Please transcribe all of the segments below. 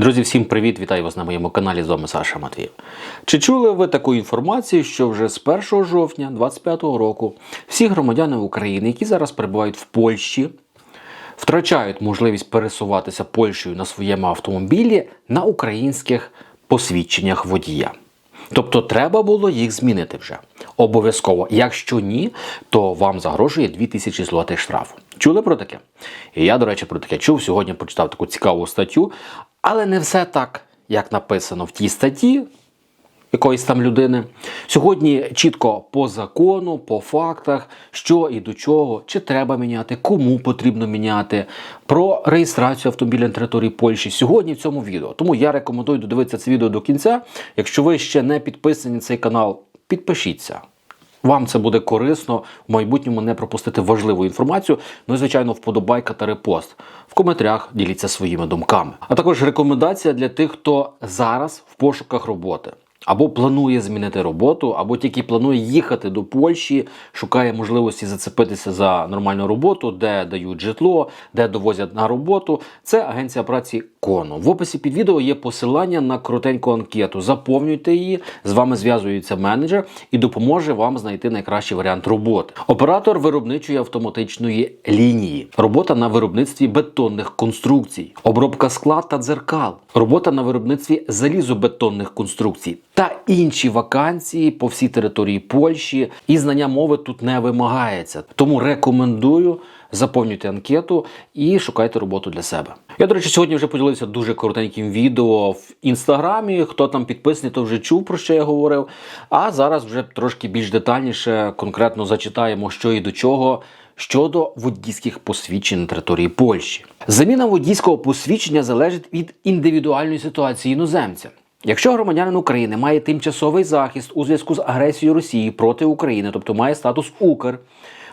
Друзі, всім привіт! Вітаю вас на моєму каналі. З вами Саша Матвієв. Чи чули ви таку інформацію, що вже з 1 жовтня 2025 року всі громадяни України, які зараз перебувають в Польщі, втрачають можливість пересуватися Польщею на своєму автомобілі на українських посвідченнях водія? Тобто треба було їх змінити вже. Обов'язково. Якщо ні, то вам загрожує 2000 злотих штрафу. Чули про таке? І я, до речі, про таке чув. Сьогодні прочитав таку цікаву статтю, але не все так, як написано в тій статті якоїсь там людини. Сьогодні чітко по закону, по фактах, що і до чого, чи треба міняти, кому потрібно міняти, про реєстрацію автомобіля на території Польщі сьогодні в цьому відео. Тому я рекомендую додивитися це відео до кінця. Якщо ви ще не підписані на цей канал, підпишіться. Вам це буде корисно в майбутньому не пропустити важливу інформацію. Ну і звичайно, вподобайка та репост. В коментарях діліться своїми думками. А також рекомендація для тих, хто зараз в пошуках роботи. Або планує змінити роботу, або тільки планує їхати до Польщі, шукає можливості зацепитися за нормальну роботу, де дають житло, де довозять на роботу. Це агенція праці Коно. В описі під відео є посилання на коротеньку анкету. Заповнюйте її, з вами зв'язується менеджер і допоможе вам знайти найкращий варіант роботи. Оператор виробничої автоматичної лінії, робота на виробництві бетонних конструкцій, обробка скла та дзеркал, робота на виробництві залізобетонних конструкцій та інші вакансії по всій території Польщі. І знання мови тут не вимагається. Тому рекомендую. Заповнюйте анкету і шукайте роботу для себе. Я, до речі, сьогодні вже поділився дуже коротеньким відео в інстаграмі. Хто там підписаний, то вже чув про що я говорив. А зараз вже трошки більш детальніше, конкретно зачитаємо, що і до чого. Щодо водійських посвідчень на території Польщі, заміна водійського посвідчення залежить від індивідуальної ситуації іноземця. Якщо громадянин України має тимчасовий захист у зв'язку з агресією Росії проти України, тобто має статус Укр,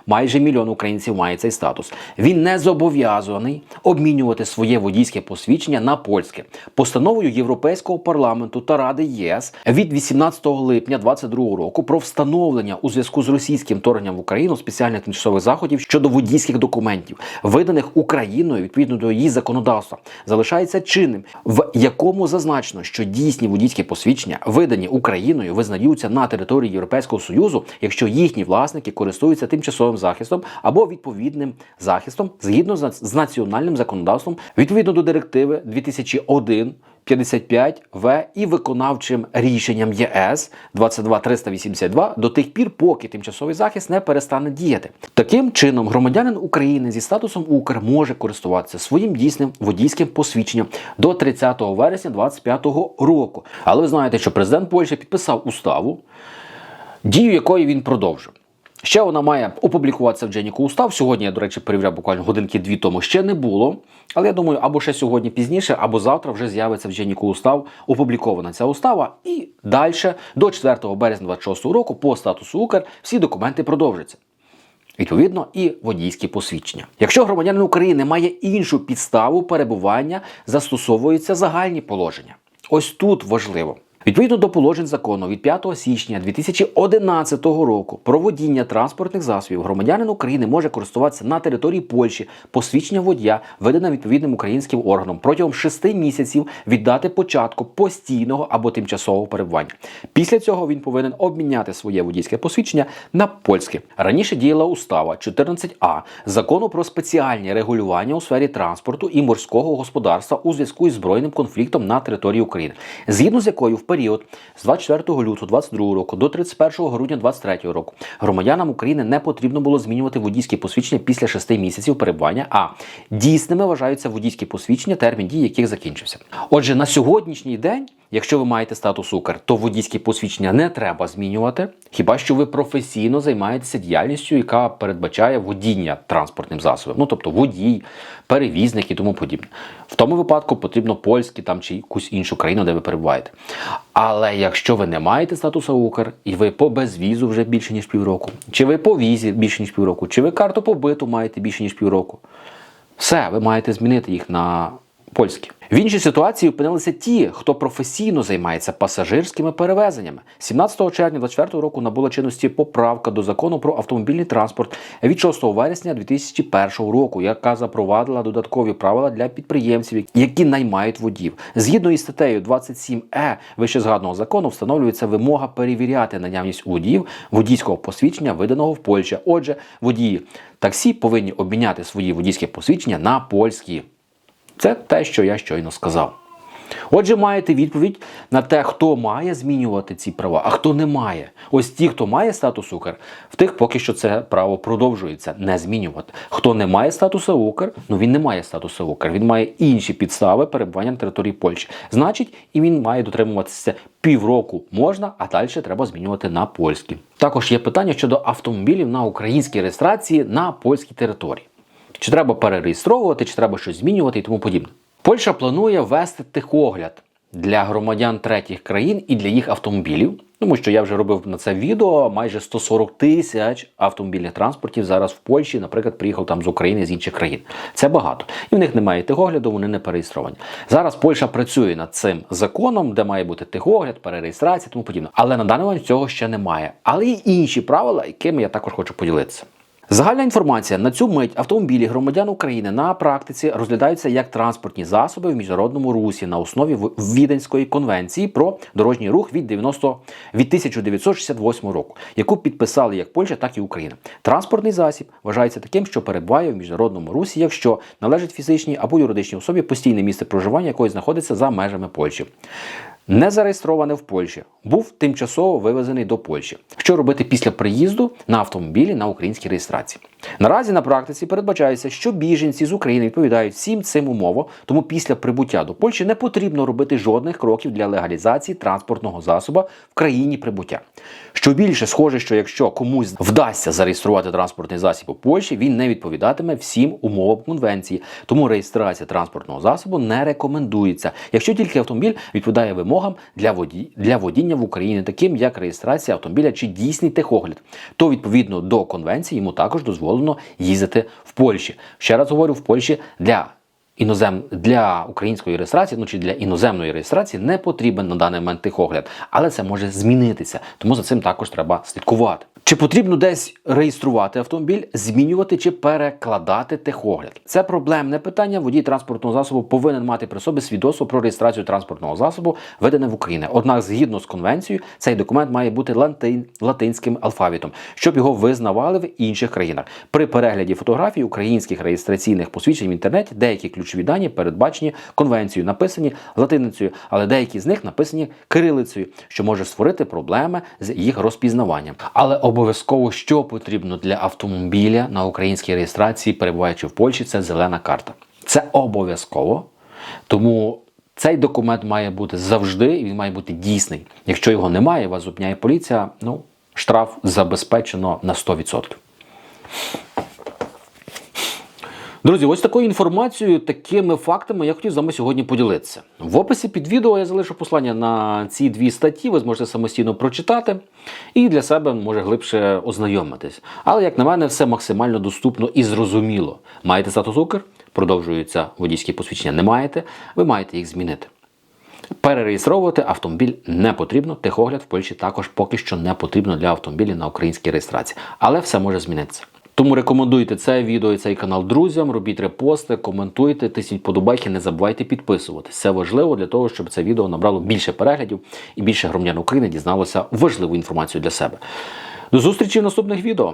майже мільйон українців має цей статус. Він не зобов'язаний обмінювати своє водійське посвідчення на польське постановою Європейського парламенту та Ради ЄС від 18 липня 2022 року про встановлення у зв'язку з російським вторгненням в Україну спеціальних тимчасових заходів щодо водійських документів, виданих Україною відповідно до її законодавства, залишається чинним, в якому зазначено, що дійсні водійські посвідчення, видані Україною, визнаються на території Європейського союзу, якщо їхні власники користуються тимчасовим захистом або відповідним захистом згідно з національним законодавством відповідно до директиви 2001 55 В і виконавчим рішенням ЄС 22382 до тих пір, поки тимчасовий захист не перестане діяти. Таким чином, громадянин України зі статусом Укр може користуватися своїм дійсним водійським посвідченням до 30 вересня 2025 року. Але ви знаєте, що президент Польщі підписав уставу, дію якої він продовжив. Ще вона має опублікуватися в Дженіку Устав. Сьогодні я, до речі, перевіряв буквально годинки-дві тому ще не було. Але я думаю, або ще сьогодні пізніше, або завтра вже з'явиться в Дженіку Устав опублікована ця устава. І далі, до 4 березня 26 року, по статусу Укр, всі документи продовжаться. Відповідно, і водійські посвідчення. Якщо громадянин України має іншу підставу перебування, застосовуються загальні положення. Ось тут важливо. Відповідно до положень закону від 5 січня 2011 року про водіння транспортних засобів громадянин України може користуватися на території Польщі посвідчення водія, видане відповідним українським органом протягом 6 місяців від дати початку постійного або тимчасового перебування. Після цього він повинен обміняти своє водійське посвідчення на польське. Раніше діяла устава 14а закону про спеціальні регулювання у сфері транспорту і морського господарства у зв'язку із збройним конфліктом на території України, згідно з якою в період з 24 лютого 22 року до 31 грудня 23 року громадянам України не потрібно було змінювати водійські посвідчення після 6 місяців перебування. А дійсними вважаються водійські посвідчення, термін дії яких закінчився. Отже, на сьогоднішній день. Якщо ви маєте статус Укр, то водійські посвідчення не треба змінювати, хіба що ви професійно займаєтеся діяльністю, яка передбачає водіння транспортним засобом, ну тобто водій, перевізник і тому подібне. В тому випадку потрібно польський там чи якусь іншу країну, де ви перебуваєте. Але якщо ви не маєте статусу Укр, і ви по безвізу вже більше ніж півроку, чи ви по візі більше ніж півроку, чи ви карту побиту маєте більше ніж півроку, все, ви маєте змінити їх на польські. В іншій ситуації опинилися ті, хто професійно займається пасажирськими перевезеннями. 17 червня 2024 року набула чинності поправка до закону про автомобільний транспорт від 6 вересня 2001 року, яка запровадила додаткові правила для підприємців, які наймають водів. Згідно із статтею 27е вищезгаданого закону, встановлюється вимога перевіряти наявність у водіїв водійського посвідчення, виданого в Польщі. Отже, водії таксі повинні обміняти свої водійські посвідчення на польські. Це те, що я щойно сказав. Отже, маєте відповідь на те, хто має змінювати ці права, а хто не має. Ось ті, хто має статус Укр, в тих поки що це право продовжується не змінювати. Хто не має статусу Укр, ну він не має статусу Укр, він має інші підстави перебування на території Польщі. Значить, і він має дотримуватися півроку можна, а далі треба змінювати на польські. Також є питання щодо автомобілів на українській реєстрації на польській території. Чи треба перереєстровувати, чи треба щось змінювати і тому подібне. Польща планує ввести техогляд для громадян третіх країн і для їх автомобілів. Тому що я вже робив на це відео. Майже 140 тисяч автомобільних транспортів зараз в Польщі, наприклад, приїхав там з України з інших країн. Це багато. І в них немає техогляду, вони не переєстровані. Зараз Польща працює над цим законом, де має бути техогляд, перереєстрація, тому подібне. Але на даний момент цього ще немає. Але є інші правила, якими я також хочу поділитися. Загальна інформація на цю мить автомобілі громадян України на практиці розглядаються як транспортні засоби в міжнародному русі на основі Віденської конвенції про дорожній рух від 90 від 1968 року, яку підписали як Польща, так і Україна. Транспортний засіб вважається таким, що перебуває в міжнародному русі, якщо належить фізичній або юридичній особі постійне місце проживання, якої знаходиться за межами Польщі. Не зареєстрований в Польщі, був тимчасово вивезений до Польщі. Що робити після приїзду на автомобілі на українській реєстрації? Наразі на практиці передбачається, що біженці з України відповідають всім цим умовам, тому після прибуття до Польщі не потрібно робити жодних кроків для легалізації транспортного засоба в країні прибуття. Що більше схоже, що якщо комусь вдасться зареєструвати транспортний засіб у Польщі, він не відповідатиме всім умовам конвенції. Тому реєстрація транспортного засобу не рекомендується, якщо тільки автомобіль відповідає вимогам для воді... для водіння в Україні, таким як реєстрація автомобіля чи дійсний техогляд, то відповідно до конвенції йому також дозволено їздити в Польщі. Ще раз говорю, в Польщі для інозем для української реєстрації, ну чи для іноземної реєстрації не потрібен на даний момент техогляд, але це може змінитися, тому за цим також треба слідкувати. Чи потрібно десь реєструвати автомобіль, змінювати чи перекладати техогляд? Це проблемне питання. Водій транспортного засобу повинен мати при собі свідоцтво про реєстрацію транспортного засобу, видане в Україні. Однак, згідно з конвенцією, цей документ має бути латин, латинським алфавітом, щоб його визнавали в інших країнах. При перегляді фотографій українських реєстраційних посвідчень в інтернеті деякі ключові дані передбачені конвенцією, написані латиницею, але деякі з них написані кирилицею, що може створити проблеми з їх розпізнаванням. Але обов'язково, що потрібно для автомобіля на українській реєстрації, перебуваючи в Польщі, це зелена карта. Це обов'язково. Тому цей документ має бути завжди, і він має бути дійсний. Якщо його немає, вас зупиняє поліція, ну, штраф забезпечено на 100%. Друзі, ось такою інформацією, такими фактами я хотів з вами сьогодні поділитися. В описі під відео я залишу послання на ці дві статті, ви зможете самостійно прочитати і для себе може глибше ознайомитись. Але, як на мене, все максимально доступно і зрозуміло. Маєте статус Укр, продовжуються водійські посвідчення, не маєте, ви маєте їх змінити. Перереєстровувати автомобіль не потрібно. Техогляд в Польщі також поки що не потрібно для автомобілів на українській реєстрації. Але все може змінитися. Тому рекомендуйте це відео і цей канал друзям, робіть репости, коментуйте, тисніть подобайки, не забувайте підписуватись. Це важливо для того, щоб це відео набрало більше переглядів і більше громадян України дізналося важливу інформацію для себе. До зустрічі в наступних відео.